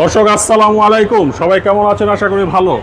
দর্শক আসসালামু আলাইকুম। সবাই কেমন আছেন? আশা করি ভালো।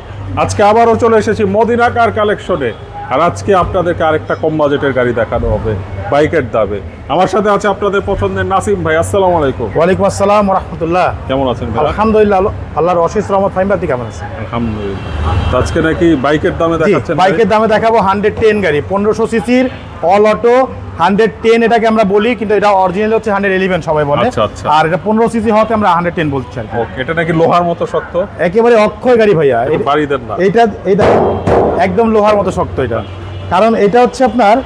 আজকে আবারও চলে এসেছি মদিনা কার কালেকশনে। আর আজকে আপনাদেরকে আরেকটা কম বাজেটের গাড়ি দেখানো হবে বাইকের দামে। আমার সাথে আছে আপনাদের পছন্দের নাসিম ভাই। আসসালামু আলাইকুম। ওয়ালাইকুম আসসালাম রহমতুল্লাহ। কেমন আছেন ভাই আলহামদুলিল্লাহ আল্লাহর অশেষ রহমত ফাইম কেমন আছেন আলহামদুলিল্লাহ। আজকে নাকি বাইকের দামে দেখাচ্ছেন বাইকের দামে দেখাবো হান্ড্রেড টেন গাড়ি পনেরোশো সিসির অল অটো হান্ড্রেড টেন এটাকে আমরা বলি কিন্তু এটা অরিজিনাল হচ্ছে হান্ড্রেড ইলেভেন সবাই বলে। আচ্ছা, আচ্ছা। আর এটা পনেরো সিসি হওয়াতে আমরা হান্ড্রেড টেন বলছি আর এটা নাকি লোহার মতো শক্ত? একেবারে অক্ষয় গাড়ি ভাইয়া। এ- বাড়ি দেন না। এইটা এইটা একদম লোহার মতো শক্ত এটা। কারণ এটা হচ্ছে আপনার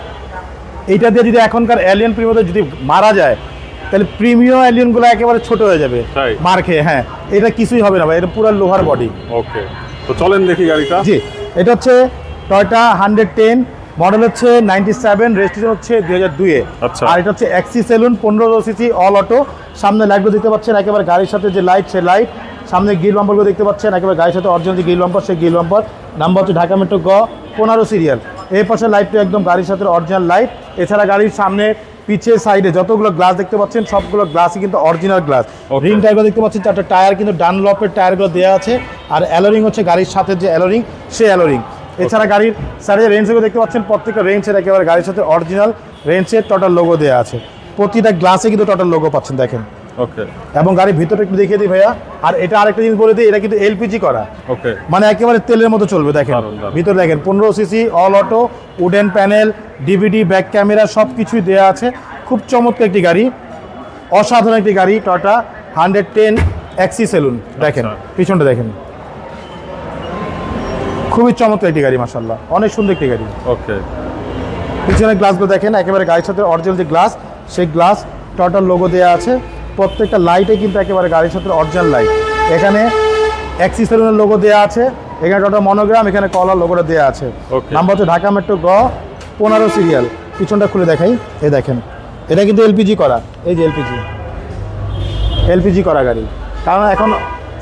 এইটা দিয়ে যদি এখনকার অ্যালিয়ন প্রিমিয়তে যদি মারা যায় তাহলে প্রিমিয়াম অ্যালিয়নগুলো একেবারে ছোট হয়ে যাবে। মার খেয়ে হ্যাঁ। এটা কিছুই হবে না ভাই এটা পুরো লোহার বডি ওকে তো চলেন দেখি গাড়িটা। জি এটা হচ্ছে টয়টা হান্ড্রেড টেন মডেল হচ্ছে নাইনটি সেভেন রেজিস্ট্রেশন হচ্ছে দুই হাজার দুইয়ে। আচ্ছা। আর এটা হচ্ছে এক্সি সেলুন পনেরো সিসি অল অটো। সামনে লাইটগুলো দেখতে পাচ্ছেন একেবারে গাড়ির সাথে যে লাইট সে লাইট সামনে গিল বাম্পারগুলো দেখতে পাচ্ছেন একেবারে গাড়ির সাথে অরিজিনাল যে গিল বাম্পার সেই গিল বাম্পার নাম্বার হচ্ছে ঢাকা মেট্রো গ পনেরো সিরিয়াল এই পাশে লাইটটা একদম গাড়ির সাথে অরিজিনাল লাইট এছাড়া গাড়ির সামনে পিছের সাইডে যতগুলো গ্লাস দেখতে পাচ্ছেন সবগুলো গ্লাসই কিন্তু অরিজিনাল গ্লাস. রিং টায়ারগুলো দেখতে পাচ্ছেন চারটা টায়ার কিন্তু ডানলপের টায়ারগুলো দেওয়া আছে। আর অ্যালোরিং হচ্ছে গাড়ির সাথে যে অ্যালোরিং সেই অ্যালোরিং এছাড়া গাড়ির সাইডে রেঞ্জগুলো দেখতে পাচ্ছেন প্রত্যেকটা রেঞ্জের একেবারে গাড়ির সাথে অরিজিনাল রেঞ্জের টোটাল লোগো দেওয়া আছে। প্রতিটা গ্লাসে কিন্তু টোটাল লোগো পাচ্ছেন দেখেন। ওকে এবং গাড়ির ভিতরে একটু দেখিয়ে দিই ভাইয়া আর এটা আরেকটা জিনিস বলে দিই এটা কিন্তু এলপিজি করা। ওকে মানে একেবারে তেলের মতো চলবে দেখেন। ভিতরে দেখেন পনেরো CC all auto wooden panel DVD back camera সব কিছুই দেওয়া আছে। খুব চমৎকার একটি গাড়ি অসাধারণ একটি গাড়ি Toyota hundred ten Axio saloon দেখেন আচ্ছা। পিছনটা দেখেন। খুবই চমৎকার একটি গাড়ি মাসাল্লাহ অনেক সুন্দর একটি গাড়ি। ওকে। পিছনের গ্লাসগুলো দেখেন একেবারে গাড়ির সাথে অরিজিনাল যে গ্লাস সেই গ্লাস টোটাল লোগো দেওয়া আছে। প্রত্যেকটা লাইটে কিন্তু একেবারে গাড়ির সাথে অরিজিনাল লাইট এখানে অ্যাক্সিস সেলুনের লোগো দেওয়া আছে এখানে টোটাল মনোগ্রাম এখানে কলার লোগোটা দেওয়া আছে. নাম্বার হচ্ছে ঢাকা মেট্রো গ পনেরো সিরিয়াল পিছনটা খুলে দেখাই এই দেখেন। এটা কিন্তু এলপিজি করা এই যে এলপিজি এলপিজি করা গাড়ি। কারণ এখন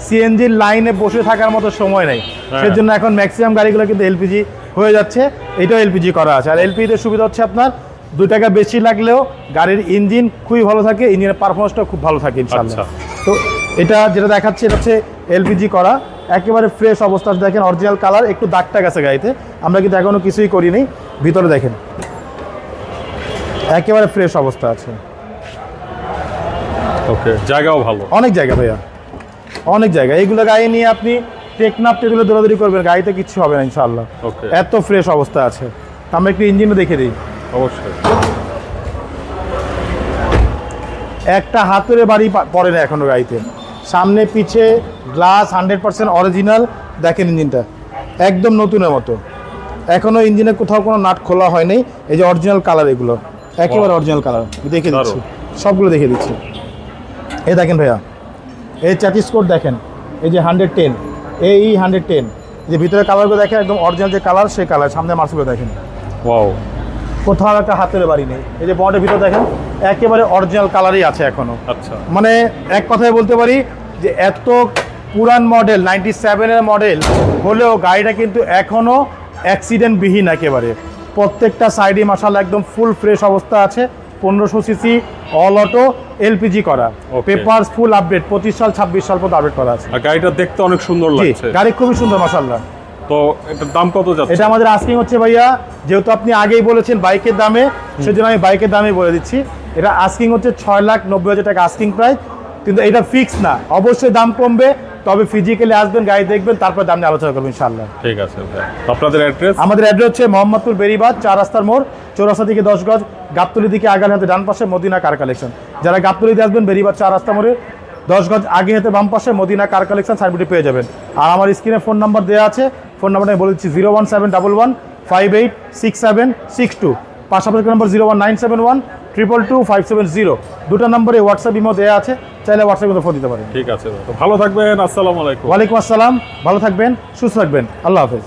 সিএনজির লাইনে বসে থাকার মতো সময় নেই। হ্যাঁ। সেজন্য এখন ম্যাক্সিমাম গাড়িগুলো কিন্তু এলপিজি হয়ে যাচ্ছে। এটাও এলপিজি করা আছে। আর এলপিজিতে সুবিধা হচ্ছে আপনার দু টাকা বেশি লাগলেও গাড়ির ইঞ্জিন খুবই ভালো থাকে ইঞ্জিনের পারফরমেন্সটাও খুব ভালো থাকে ইনশাল্লাহ আচ্ছা। তো এটা যেটা দেখাচ্ছে এটা হচ্ছে এলপিজি করা। একেবারে ফ্রেশ অবস্থা দেখেন অরিজিনাল কালার একটু দাগটা গেছে গাড়িতে। আমরা কিন্তু এখনও কিছুই করিনি। ভিতরে দেখেন। একেবারে ফ্রেশ অবস্থা আছে। ওকে জায়গাও ভালো। অনেক জায়গা ভাইয়া। অনেক জায়গা। এইগুলো গায়ে নিয়ে আপনি টেকনাপ টেগুলো দৌড়াদৌড়ি করবেন গাড়িতে কিচ্ছু হবে না ইনশাল্লাহ এত ফ্রেশ অবস্থা আছে। তা আমরা একটু ইঞ্জিনও দেখে দিই। অবশ্যই। একটা হাতুড়ে বাড়ি পড়ে না এখনও গাড়িতে। সামনে পিছে গ্লাস হান্ড্রেড পার্সেন্ট অরিজিনাল দেখেন ইঞ্জিনটা একদম নতুনের মতো। এখনও ইঞ্জিনে কোথাও কোনো নাট খোলা হয়নি এই যে অরিজিনাল কালার এগুলো। একেবারে অরিজিনাল কালার দেখে দিচ্ছি। সবগুলো দেখে দিচ্ছি। এই দেখেন ভাইয়া। এই চ্যাটিস কোড দেখেন এই যে হান্ড্রেড টেন এই হান্ড্রেড টেন যে ভিতরে কালারগুলো দেখেন একদম অরিজিনাল যে কালার সেই কালার সামনে মার্কসগুলো দেখেন। ওয়াও কোথাও একটা হাতের বাড়ি নেই। এই যে বটের ভিতরে দেখেন একেবারে অরিজিনাল কালারই আছে এখনও। আচ্ছা। মানে এক কথায় বলতে পারি যে এত পুরান মডেল নাইনটি সেভেনের মডেল হলেও গাড়িটা কিন্তু এখনও অ্যাক্সিডেন্টবিহীন একেবারে। প্রত্যেকটা সাইডে মাসাল একদম ফুল ফ্রেশ অবস্থা আছে। পনেরোশো সিসি অল অটো এলপিজি করা। Okay. পেপার ফুল আপডেট পঁচিশ সাল ছাব্বিশ সাল পর্যন্ত আপডেট করা আছে। গাড়িটা দেখতে অনেক সুন্দর লাগছে। গাড়ি খুবই সুন্দর মাসাল্লাহ তো এটার দাম কত যাচ্ছে? এটা আমাদের আস্কিং হচ্ছে ভাইয়া যেহেতু আপনি আগেই বলেছেন বাইকের দামে সেজন্য আমি বাইকের দামে বলে দিচ্ছি। এটা আস্কিং হচ্ছে ছয় লাখ নব্বই হাজার টাকা আস্কিং প্রাইস কিন্তু এটা ফিক্স না। অবশ্যই দাম কমবে তবে ফিজিক্যালি আসবেন গাড়ি দেখবেন তারপর দাম নিয়ে আলোচনা করবেন ইনশাল্লাহ ঠিক আছে ভাই। আপনাদের অ্যাড্রেস আমাদের অ্যাড্রেস হচ্ছে মোহাম্মদপুর বেরিবাদ চার রাস্তার মোড় চৌরাস্তা থেকে দশ গজ গাবতলি দিকে আগার হাতে ডান পাশে মদিনা কার কালেকশন। যারা গাবতলিতে আসবেন বেরিবাদ চার রাস্তা মোড়ে দশ গজ আগে হাতে বাম পাশে মদিনা কার কালেকশন সার্ভিটি পেয়ে যাবেন। আর আমার স্ক্রিনে ফোন নাম্বার দেওয়া আছে ফোন নাম্বারটা আমি বলে দিচ্ছি zero one seven double one five eight six seven six two পাশাপাশি number zero one nine seven one triple two five seven zero দুটো নম্বরে হোয়াটসঅ্যাপ ইমো দেওয়া আছে। চাইলে হোয়াটসঅ্যাপ ইমো ফোন দিতে পারেন। ঠিক আছে ভালো থাকবেন আসসালামু আলাইকুম। ওয়ালাইকুম আসসালাম। ভালো থাকবেন সুস্থ থাকবেন। আল্লাহ হাফেজ।